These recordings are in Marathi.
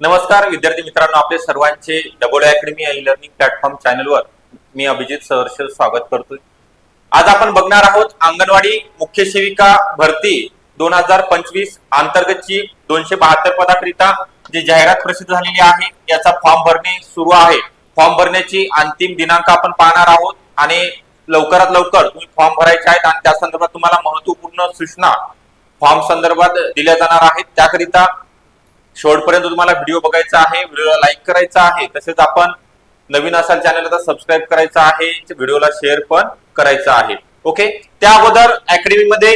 नमस्कार विद्यार्थी मित्रांनो आपले सर्वांचे double academy e learning platform चॅनलवर मी अभिजित सहर्ष स्वागत करतोय. आज आपण बघणार आहोत अंगणवाडी मुख्य सेविका भरती दोन हजार पंचवीस अंतर्गतची दोनशे बहात्तर पदाकरिता जी जाहिरात प्रसिद्ध झालेली आहे याचा फॉर्म भरणे सुरू आहे. फॉर्म भरण्याची अंतिम दिनांक आपण पाहणार आहोत आणि लवकरात लवकर तुम्ही फॉर्म भरायचे आहेत आणि त्या संदर्भात तुम्हाला महत्त्वपूर्ण सूचना फॉर्म संदर्भात दिल्या जाणार आहेत. त्याकरिता शेवटपर्यंत तुम्हाला व्हिडिओ बघायचा आहे व्हिडिओला लाईक करायचा आहे तसेच आपण नवीन असाल चॅनलला तर सबस्क्राईब करायचं आहे व्हिडिओला शेअर पण करायचं आहे. ओके त्या अगोदर अकॅडमीमध्ये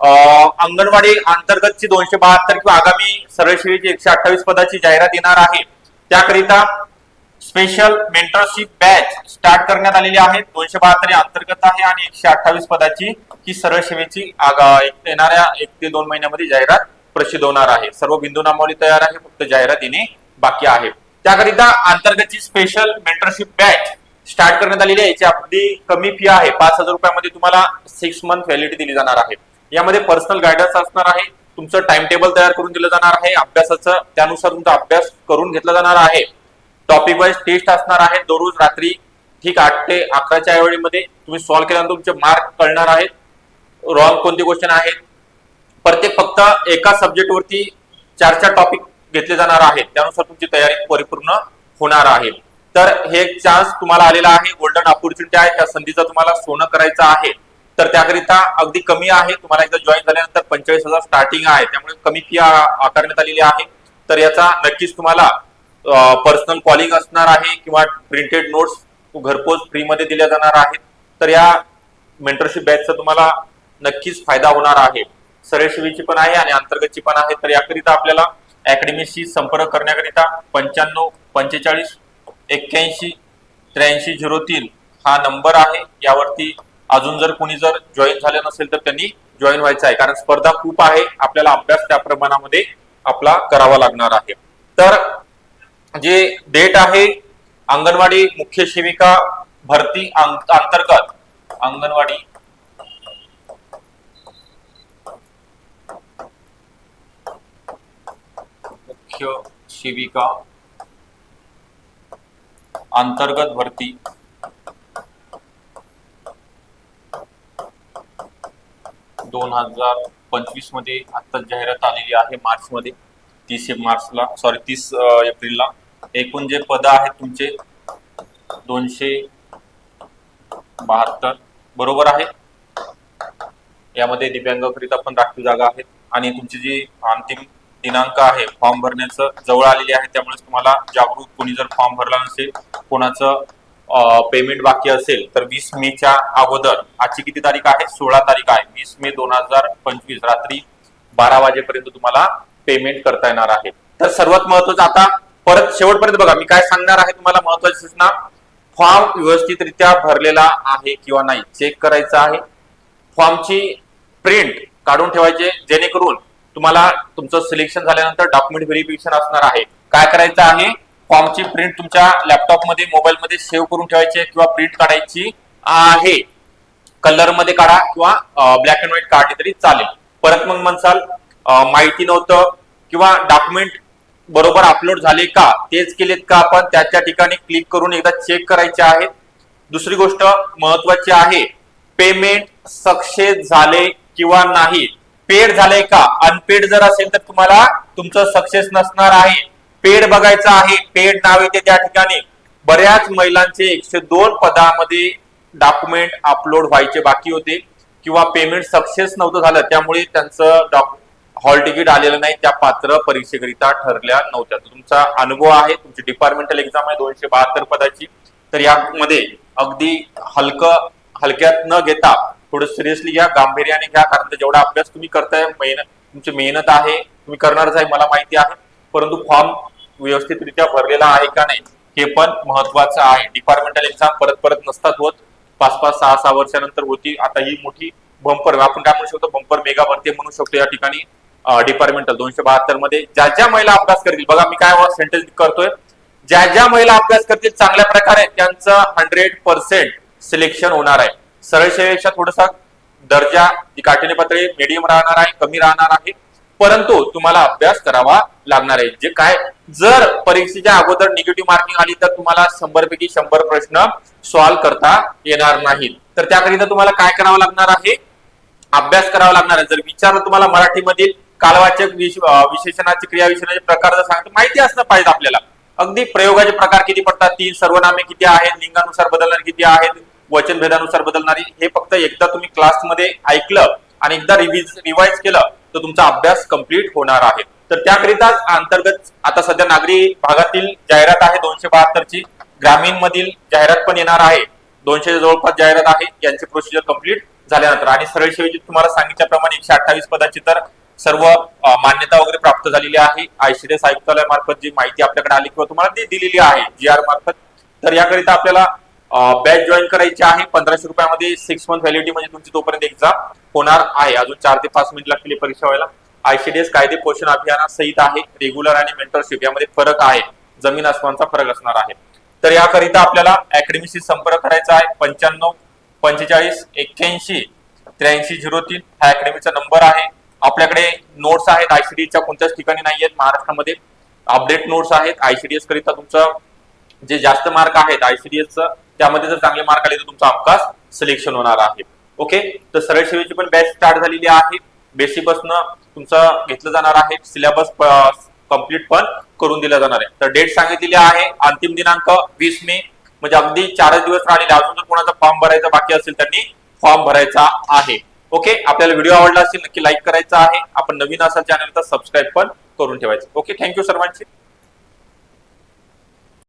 अंगणवाडी अंतर्गतची दोनशे बहात्तर किंवा आगामी सरळ सेवेची एकशे अठ्ठावीस पदाची जाहिरात येणार आहे. त्याकरिता स्पेशल मेंटरशिप बॅच स्टार्ट करण्यात आलेली आहे. दोनशे बहात्तर अंतर्गत आहे आणि एकशे अठ्ठावीस पदाची ही सरळ सेवेची आगा- एक- येणाऱ्या एक ते दोन महिन्यामध्ये जाहिरात प्रसिद्ध होणार आहे. सर्व बिंदू नामावली तयार आहे फक्त जाहिरात येणे बाकी आहे. त्याकरिता अंतर्गतची स्पेशल मेंटरशिप बॅच स्टार्ट करण्यात आलेली आहे याची अगदी कमी फी आहे. पाच हजार रुपयामध्ये तुम्हाला सिक्स मंथ व्हॅलिडिटी दिली जाणार आहे. यामध्ये पर्सनल गायडन्स असणार आहे तुमचं टाइम टेबल तयार करून दिलं जाणार आहे अभ्यासाचं त्यानुसार तुमचा अभ्यास करून घेतला जाणार आहे. टॉपिक वाईज टेस्ट असणार आहे दररोज रात्री ठीक आठ ते अकराच्या वेळेमध्ये तुम्ही सॉल्व्ह केल्यानंतर तुमचे मार्क कळणार आहेत. रॉंग कोणते क्वेश्चन आहेत? प्रत्येक फक्त एका सब्जेक्ट वरती चार चार टॉपिक घेतले जाणार आहेत. त्यानुसार तुमची तयारी परिपूर्ण होणार आहे. तर हे एक चान्स तुम्हाला आलेला आहे. गोल्डन ऑपॉर्च्युनिटी आहे. त्या संधीचा तुम्हाला सोनं करायचं आहे. तर त्याकरिता अगदी कमी आहे. तुम्हाला एकदा जॉईन झाल्यानंतर पंचेचाळीस हजार स्टार्टिंग आहे. त्यामुळे कमी फी आकारण्यात आलेली आहे. तर याचा नक्कीच तुम्हाला पर्सनल कॉलिंग असणार आहे किंवा प्रिंटेड नोट्स घरपोच फ्रीमध्ये दिल्या जाणार आहेत. तर या मेंटरशिप बॅचचा तुम्हाला नक्कीच फायदा होणार आहे. सरळशिवीची पण आहे आणि अंतर्गतची पण आहे. तर याकरिता आपल्याला अकॅडमीशी संपर्क करण्याकरिता पंच्याण्णव पंचेचाळीस एक्क्याऐंशी त्र्याऐंशी झिरो तीन हा नंबर आहे. यावरती अजून जर कोणी जर जॉईन झाले नसेल तर त्यांनी जॉईन व्हायचं आहे. कारण स्पर्धा खूप आहे. आपल्याला अभ्यास त्या प्रमाणामध्ये आपला करावा लागणार आहे. तर जे डेट आहे अंगणवाडी मुख्य सेविका भरती अंतर्गत अंगणवाडी मुख्य सेविका अंतर्गत भरती. दोन हजार पंचवीसमध्ये आता जाहिरात आलेली आहे मार्च मध्ये तीस मार्चला सॉरी तीस एप्रिलला. एकूण जे पद आहेत तुमचे दोनशे बहात्तर बरोबर आहे? यामध्ये दिव्यांगाकरिता पण राखीव जागा आहेत. आणि तुमची जी अंतिम दिनांक आहे. फॉर्म भरण्याचं जवळ आलेली आहे त्यामुळे तुम्हाला जागरूक कोणी जर फॉर्म भरला नसेल कोणाचं पेमेंट बाकी असेल तर वीस मेच्या अगोदर आजची किती तारीख आहे? सोळा तारीख आहे. वीस मे दोन हजार पंचवीस रात्री बारा वाजेपर्यंत तुम्हाला पेमेंट करता येणार आहे. तर सर्वात महत्वाचं आता परत शेवटपर्यंत बघा मी काय सांगणार आहे तुम्हाला महत्वाची सूचना. फॉर्म व्यवस्थितरित्या भरलेला आहे किंवा नाही चेक करायचा आहे. फॉर्मची प्रिंट काढून ठेवायचे जेणेकरून तुम्हाला तुमचं सिलेक्शन झाल्यानंतर डॉक्युमेंट व्हेरिफिकेशन असणार आहे. काय करायचं आहे? फॉर्मची प्रिंट तुमच्या लॅपटॉपमध्ये मोबाईलमध्ये सेव्ह करून ठेवायची किंवा प्रिंट काढायची आहे. कलरमध्ये काढा किंवा ब्लॅक अँड व्हाईट काढली तरी चालेल. परत मग म्हणसाल माहिती नव्हतं किंवा डॉक्युमेंट बरोबर अपलोड झाले का? तेच केलेत का आपण? त्याच्या ठिकाणी क्लिक करून एकदा चेक करायचे आहे दुसरी गोष्ट महत्वाची आहे. पेमेंट सक्सेस झाले किंवा नाही. पेड झालंय का? अनपेड जर असेल तर तुम्हाला तुमचं सक्सेस नसणार आहे. पेड बघायचं आहे. पेड नाव येते त्या ठिकाणी. बऱ्याच महिलांचे एकशे दोन पदामध्ये डॉक्युमेंट अपलोड व्हायचे बाकी होते. किंवा पेमेंट सक्सेस नव्हतं झालं. त्यामुळे त्यांचं डॉक हॉल तिकीट आलेलं नाही. त्या पात्र परीक्षेकरिता ठरल्या नव्हत्या. तुमचा अनुभव आहे. तुमची डिपार्टमेंटल एक्झाम आहे. दोनशे बहात्तर पदाची. तर यामध्ये अगदी हलकं हलक्यात न घेता थोडं सिरियसली घ्या. गांभीर्याने घ्या कारण जेवढा अभ्यास तुम्ही करताय मेहनत तुमची मेहनत आहे तुम्ही करणारच आहे मला माहिती आहे. परंतु फॉर्म व्यवस्थितरित्या भरलेला आहे का नाही हे पण महत्वाचं आहे. डिपार्टमेंटल एक्झाम परत परत नसतात होत. पाच पाच सहा सहा वर्षानंतर होती. आता ही मोठी बंपर आपण काय म्हणू शकतो बंपर मेगा भरते म्हणू शकतो या ठिकाणी. डिपार्टमेंटल दोनशे बहात्तरमध्ये. ज्या ज्या महिला अभ्यास करतील बघा मी काय सेंटेन्स करतोय. ज्या ज्या महिला अभ्यास करतील चांगल्या प्रकारे त्यांचं हंड्रेड पर्सेंट सिलेक्शन होणार आहे. सरळ सेवेक्षा थोडासा दर्जा जी काठीने पातळी मिडियम राहणार आहे कमी राहणार आहे. परंतु तुम्हाला अभ्यास करावा लागणार आहे. जे काय जर परीक्षेच्या अगोदर निगेटिव्ह मार्किंग आली तर तुम्हाला शंभर पैकी शंभर प्रश्न सॉल्व्ह करता येणार नाहीत. तर त्याकरिता तुम्हाला काय करावं लागणार आहे? अभ्यास करावा लागणार आहे. जर विचारलं तुम्हाला मराठीमधील कालवाचक विशेषणाचे क्रिया विशेषणाचे प्रकार जर सांगतो माहिती असणं पाहिजे आपल्याला. अगदी प्रयोगाचे प्रकार किती पडतात? तीन सर्वनामे किती आहेत? लिंगानुसार बदलणारे किती आहेत? वचनभेदानुसार बदलणारी. हे फक्त एकदा तुम्ही क्लासमध्ये ऐकलं आणि एकदा रिव्हिज रिवाइज केलं तर तुमचा अभ्यास कंप्लीट होणार आहे. तर त्याकरिता अंतर्गत आता सध्या नागरी भागातील जाहिरात आहे दोनशे बहात्तरची. ग्रामीण मधील जाहिरात पण येणार आहे. दोनशे जवळपास जाहिरात आहे. यांची प्रोसिजर कंप्लीट झाल्यानंतर. आणि सरळ सेवेची तुम्हाला सांगितल्याप्रमाणे एकशे अठ्ठावीस पदाची तर सर्व मान्यता वगैरे प्राप्त झालेली आहे. आयसीडीएस आयुक्तालयामार्फत जी माहिती आपल्याकडे आली किंवा तुम्हाला ती दिलेली आहे जी आर मार्फत. तर याकरिता आपल्याला बॅच जॉईन करायची आहे. पंधराशे रुपयामध्ये सिक्स मंथ व्हॅलिडिटी म्हणजे तुमची तोपर्यंत एक्झाम होणार आहे. अजून चार ते पाच मिनिट लागतील परीक्षा व्हायला. आयसीडीएस कायदे पोषण अभियानासहित आहे. रेग्युलर आणि मेंटरशिप यामध्ये फरक आहे. जमीन आसमानचा फरक असणार आहे. तर याकरिता आपल्याला अकॅडमीशी संपर्क करायचा आहे. पंच्याण्णव पंचेचाळीस एक्क्याऐंशी त्र्याऐंशी झिरो तीन हा अकॅडमीचा नंबर आहे. आपल्याकडे नोट्स आहेत. आयसीडीएसच्या कोणत्याच ठिकाणी नाही आहेत. महाराष्ट्रामध्ये अपडेट नोट्स आहेत. आयसीडीएस करिता तुमचं जे जास्त मार्क आहेत आयसीडीएसचं त्यामध्ये जर चांगले मार्क आले तर तुमचा अवकाश सिलेक्शन होणार आहे. ओके तर सरळ सेवेची पण बॅच स्टार्ट झालेली आहे. बेसिकपासून तुमचं घेतलं जाणार आहे. सिलेबस कंप्लीट पण करून दिला जाणार आहे. तर डेट सांगितलेली आहे. अंतिम दिनांक वीस मे. म्हणजे अगदी चारच दिवस राहिलेले. अजून जर कोणाचा फॉर्म भरायचा बाकी असेल त्यांनी फॉर्म भरायचा आहे. ओके आपल्याला व्हिडिओ आवडला असेल नक्की लाईक करायचा आहे. आपण नवीन असाल चॅनल तर सबस्क्राईब पण करून ठेवायचं. ओके थँक्यू सर्वांची.